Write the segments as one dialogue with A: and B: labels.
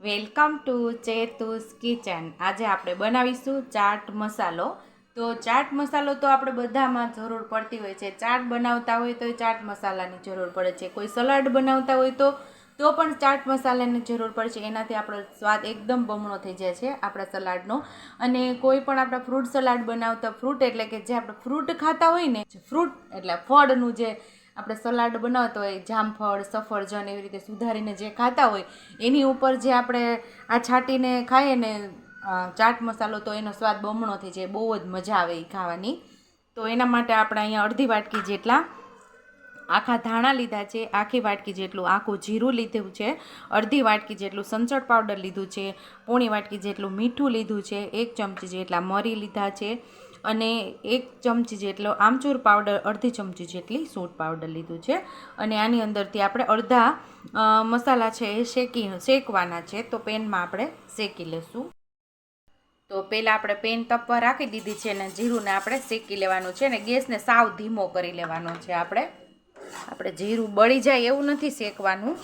A: Welcome to ચેતુસ kitchen. આજે આપણે બનાવીશું ચાટ મસાલો. તો ચાટ મસાલો તો આપણે બધામાં જરૂર પડતી હોય છે. ચાટ બનાવતા હોય તો ચાટ મસાલાની જરૂર પડે છે. કોઈ સલાડ બનાવતા હોય તો તો પણ ચાટ મસાલાની જરૂર પડે છે. એનાથી આપણો સ્વાદ એકદમ બમણો થઈ જાય છે આપણા સલાડનો. અને કોઈ પણ આપણા ફ્રૂટ સલાડ બનાવતા, ફ્રૂટ એટલે કે જે આપણે ફ્રૂટ ખાતા હોય ને ફ્રૂટ એટલે ફળનું જે આપણે સલાડ બનાવતો હોય, જામફળ, સફરજન એવી રીતે સુધારીને જે ખાતા હોય, એની ઉપર જે આપણે આ છાંટીને ખાઈએ ને ચાટ મસાલો તો એનો સ્વાદ બમણો થઈ જાય, બહુ જ મજા આવે એ ખાવાની. તો એના માટે આપણે અહીંયા અડધી વાટકી જેટલા આખા ધાણા લીધા છે, આખી વાટકી જેટલું આખું જીરું લીધું છે, અડધી વાટકી જેટલું સંચળ પાવડર લીધું છે, પોણી વાટકી જેટલું મીઠું લીધું છે, એક ચમચી જેટલા મરી લીધા છે અને એક ચમચી જેટલો આમચૂર પાવડર, અડધી ચમચી જેટલી સૂંઠ પાવડર લીધું છે. અને આની અંદરથી આપણે અડધા મસાલા છે એ શેકી, શેકવાના છે, તો પેનમાં આપણે શેકી લેશું. તો પહેલાં આપણે પેન તપવા રાખી દીધી છે અને જીરુંને આપણે શેકી લેવાનું છે અને ગેસને સાવ ધીમો કરી લેવાનો છે આપણે. આપણે જીરું બળી જાય એવું નથી શેકવાનું.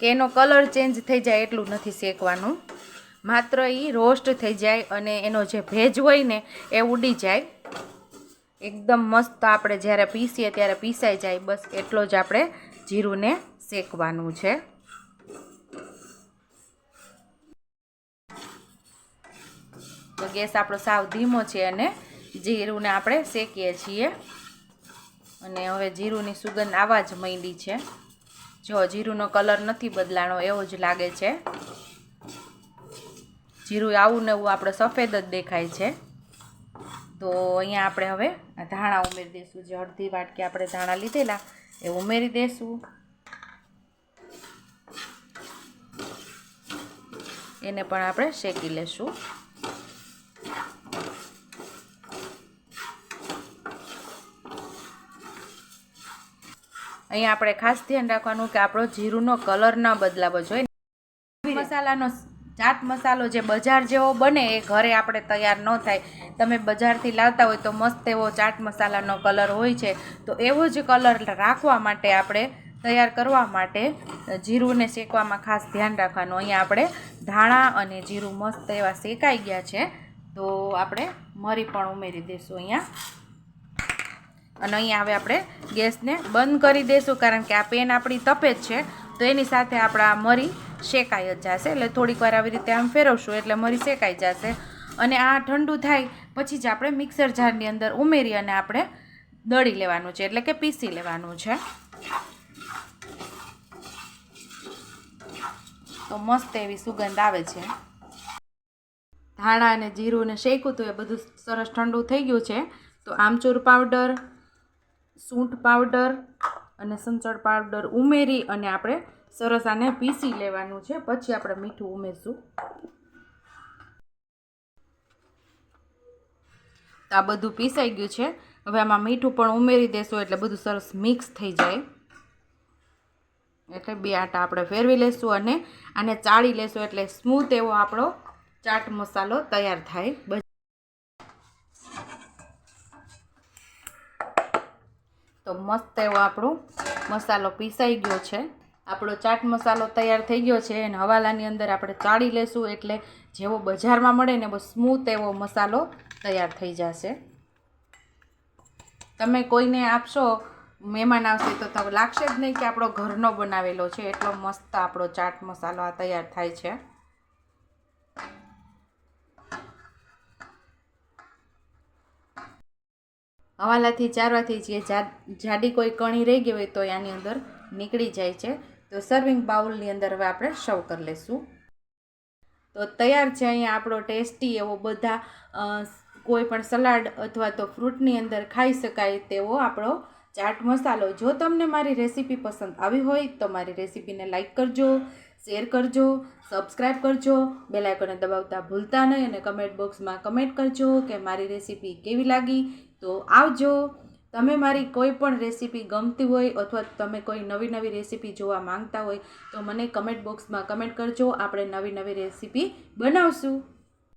A: કે એનો કલર ચેન્જ થઈ જાય એટલું નથી શેકવાનું. માત્ર એ રોસ્ટ થઈ જાય અને એનો જે ભેજ હોય ને, એ ઉડી જાય. એકદમ મસ્ત આપણે જ્યારે પીસીએ ત્યારે પીસાઈ જાય. બસ એટલો જ આપણે જીરુંને શેકવાનું છે. તો ગેસ આપણો સાવ ધીમો છે અને જીરુંને આપણે શેકીએ છીએ. અને હવે જીરુંની સુગંધ આવા જ માંડી છે. જો જીરુંનો કલર નથી બદલાણો, એવો જ લાગે છે. જીરું આવું ને એવું આપણે સફેદ જ દેખાય છે. તો અહીંયા આપણે હવે ધાણા ઉમેરી દઈશું જે અડધી વાટકી આપણે ધાણા લીધેલા, એ ઉમેરી દઈશું એને પણ આપણે શેકી લેશું. અહીંયા આપણે ખાસ ધ્યાન રાખવાનું કે આપણો જીરુંનો કલર ન બદલાવો જોઈએ. મસાલાનો ચાટ મસાલો જે બજાર જેવો બને એ ઘરે આપણે તૈયાર ન થાય. તમે બજારથી લાવતા હોય તો મસ્ત એવો ચાટ મસાલાનો કલર હોય છે. તો એવો જ કલર રાખવા માટે આપણે તૈયાર કરવા માટે જીરુંને શેકવામાં ખાસ ધ્યાન રાખવાનું. અહીંયા આપણે ધાણા અને જીરું મસ્ત એવા શેકાઈ ગયા છે. તો આપણે મરી પણ ઉમેરી દઈશું અહીંયા. અને અહીંયા હવે આપણે ગેસને બંધ કરી દઈશું કારણ કે આ પેન આપણી તપે જ છે. તો એની સાથે આપણા મરી શેકાઈ જ જશે. એટલે થોડીક વાર આવી રીતે આમ ફેરવશું એટલે મરી શેકાઈ જશે. અને આ ઠંડુ થાય પછી જ આપણે મિક્સર જારની અંદર ઉમેરી અને આપણે દળી લેવાનું છે. એટલે કે પીસી લેવાનું છે. તો મસ્ત એવી સુગંધ આવે છે. ધાણા અને જીરું ને શેકું તો એ બધું સરસ ઠંડુ થઈ ગયું છે. તો આમચૂર પાવડર, સૂંઠ પાવડર અને સંચળ પાવડર ઉમેરી અને આપણે સરસ આને પીસી લેવાનું છે. પછી આપણે મીઠું ઉમેરશું. તો આ બધું પીસાઈ ગયું છે. હવે આમાં મીઠું પણ ઉમેરી દેશું એટલે બધું સરસ મિક્સ થઈ જાય. એટલે બે આટા આપણે ફેરવી લેશું અને આને ચાળી લેશું એટલે સ્મૂથ એવો આપણો ચાટ મસાલો તૈયાર થાય. તો મસ્ત એવો આપણો મસાલો પીસાઈ ગયો છે. આપણો ચાટ મસાલો તૈયાર થઈ ગયો છે અને હવાલાની અંદર આપણે ચાળી લેશું એટલે જેવો બજારમાં મળે ને એવો સ્મૂથ એવો મસાલો તૈયાર થઈ જશે. તમે કોઈને આપશો મહેમાન આવશે તો તમે લાગશે જ નહીં કે આપણો ઘરનો બનાવેલો છે. એટલો મસ્ત આપણો ચાટ મસાલો આ તૈયાર થાય છે. હવાલાથી ચારવાથી જે જાડી કોઈ કણી રહી ગઈ હોય તો એની અંદર નીકળી જાય છે. તો સર્વિંગ બાઉલની અંદર હવે આપણે સર્વ કરી લઈશું તો તૈયાર છે અહીંયા આપણો ટેસ્ટી એવો બધા કોઈ પણ સલાડ અથવા તો ફ્રૂટની અંદર ખાઈ શકાય તેવો આપણો ચાટ મસાલો. જો તમને મારી રેસીપી પસંદ આવી હોય તો મારી રેસીપીને લાઈક કરજો શેર કરજો સબસ્ક્રાઈબ કરજો બેલ આઇકોને દબાવતા ભૂલતા નહીં અને કમેન્ટ બોક્સમાં કમેન્ટ કરજો કે મારી રેસીપી કેવી લાગી. તો આવજો. તમે મારી કોઈ પણ રેસીપી ગમતી હોય અથવા તમે કોઈ નવી નવી રેસીપી જોવા માંગતા હોય તો મને કમેન્ટ બોક્સમાં કમેન્ટ કરજો. આપણે નવી નવી રેસીપી બનાવશું.